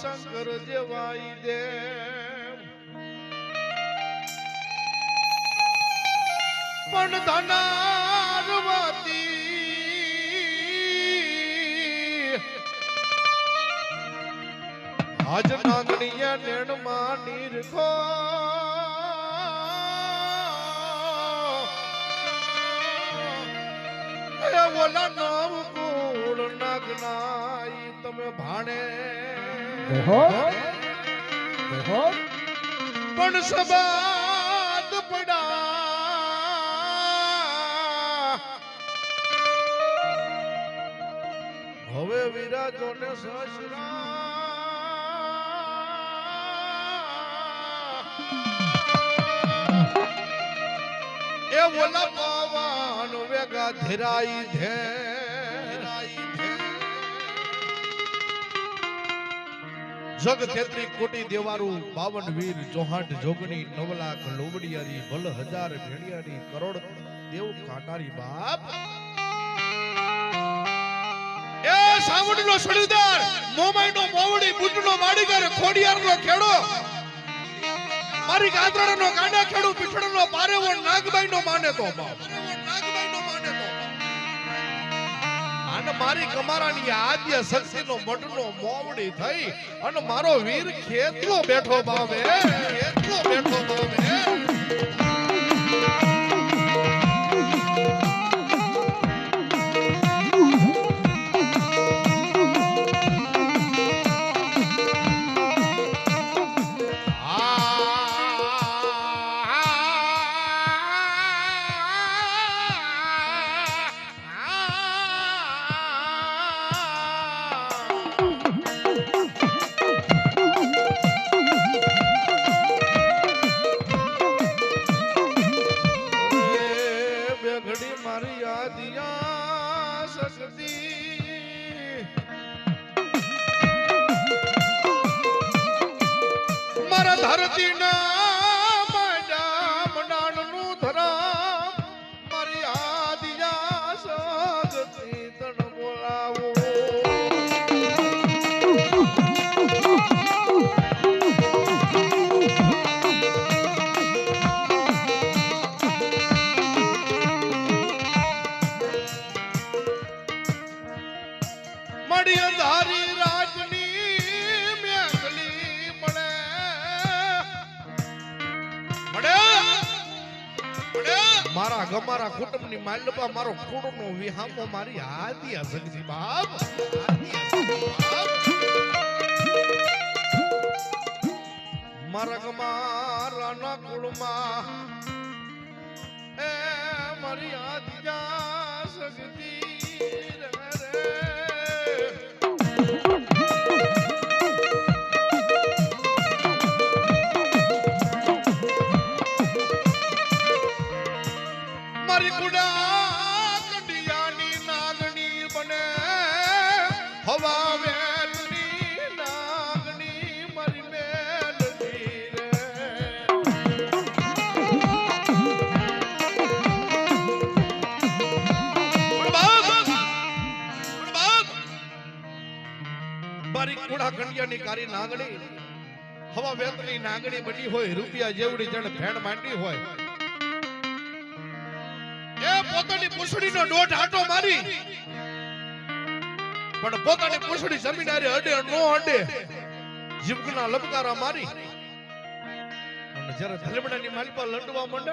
શંકર જેવાઈ દે. પણ ધનારવતી આજ નાગણીયા નેણમાં નીરખો. ઓલા નામ કુળ નાગનાઈ તમે ભાણે પણ સબાદ પડા હવે વિરાજો ને સસરા એ ઓલા પાવાનું વેગા ધીરાઈ ધે. જગ તેત્રી કોટી દેવારું, બાવન વીર ચોહાટ જોગણી નવલાખ લોબડિયારી, ભલ હજાર ભેડિયારી કરોડ દેવ કાટારી બાપ. એ સાવણનો સળીદાર, મોમાઈનો મોવડી, બુટનો માડીગર, ખોડિયારનો ખેડો. મારી ગાદરાનો કાંડા ખેડો, પીઠળનો પારેવો નાગબાઈનો માને તો બાપ. અને મારી કમારાની આદ્ય શક્તિનો મઢનો મોવડી થઈ અને મારો વીર ખેતલો બેઠો બાવે, ખેતલો બેઠો બાવે. ધરતીના માંડા મંડાણનું ધરામ મારી આદિયા શક્તિ તણ બોલાવો. મળી રાજની મારા ગમારા કુટુંબની માલપા મારો કુડનો વિહામો મારી આદિયા જગજી બાપ. મારા ગમારાના કુળમાં મારી કુડા કડિયાની કારી નાગણી, હવા વેતની નાગણી બની હોય, રૂપિયા જેવડી જણ ભેણ માંડી હોય. એ પોતાની પૂંછડીનો દોઢ આટો મારી. પણ પોતાની પૂંછડી જમીનારે અડે નો અડે જીવકના લપકારા મારી. અને જ્યારે ધલમડાની માલિપા લંડવા માંડે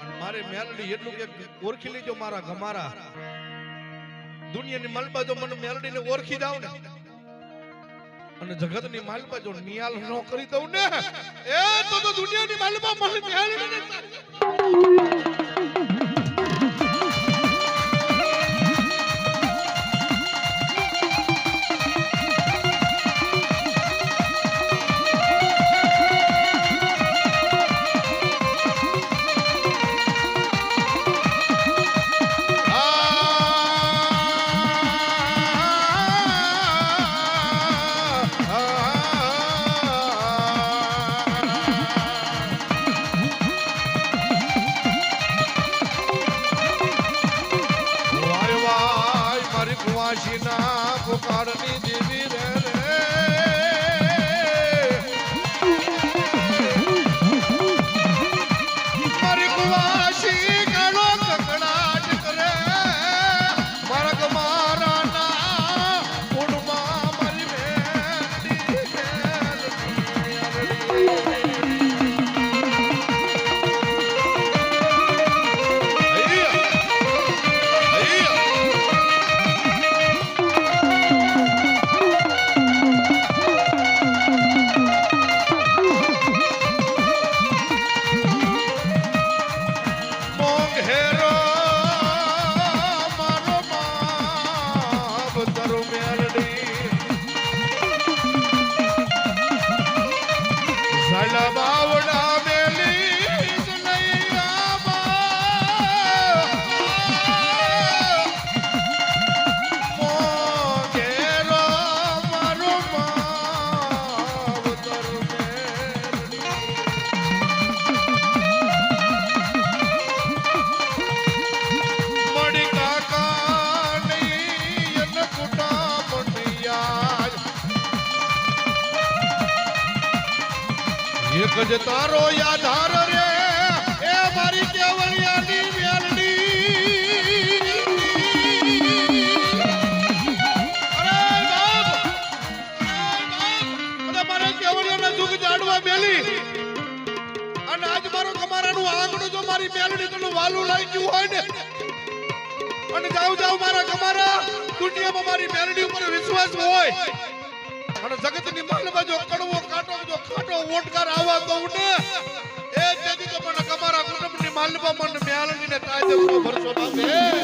અને મારે મેલડી એટલું કે ઓળખી લીજો મારા ગમારા. દુનિયાની માલપા જો મને મેલડીને ઓળખી જાવ ને. અને જગતની માલપા જો નિયાલ ન કરી દઉં ને. એ તો તો દુનિયાની માલપા મને મેલડીને કુવાસી ના પુકારની દેવી રે એક જ તારો યાધાર રે. એ મારી કેવળિયાની જાણવા મેલી. અને આજ મારો કમારાનું આંગણું જો મારી મેલડી તને વાલું લઈ ગયું હોય ને. અને જાવ જાવ મારા કમારા દુનિયામાં મારી મેલડી ઉપર વિશ્વાસ હોય. અને જગતની માલમાં જો કડવો, કાટો જો ખાટો, ઓટકાર આવા દઉં ને એ તેથી તો મને કમારા કુટુંબની માલમાં મને મેળવીને તાજે ભરસો લાગે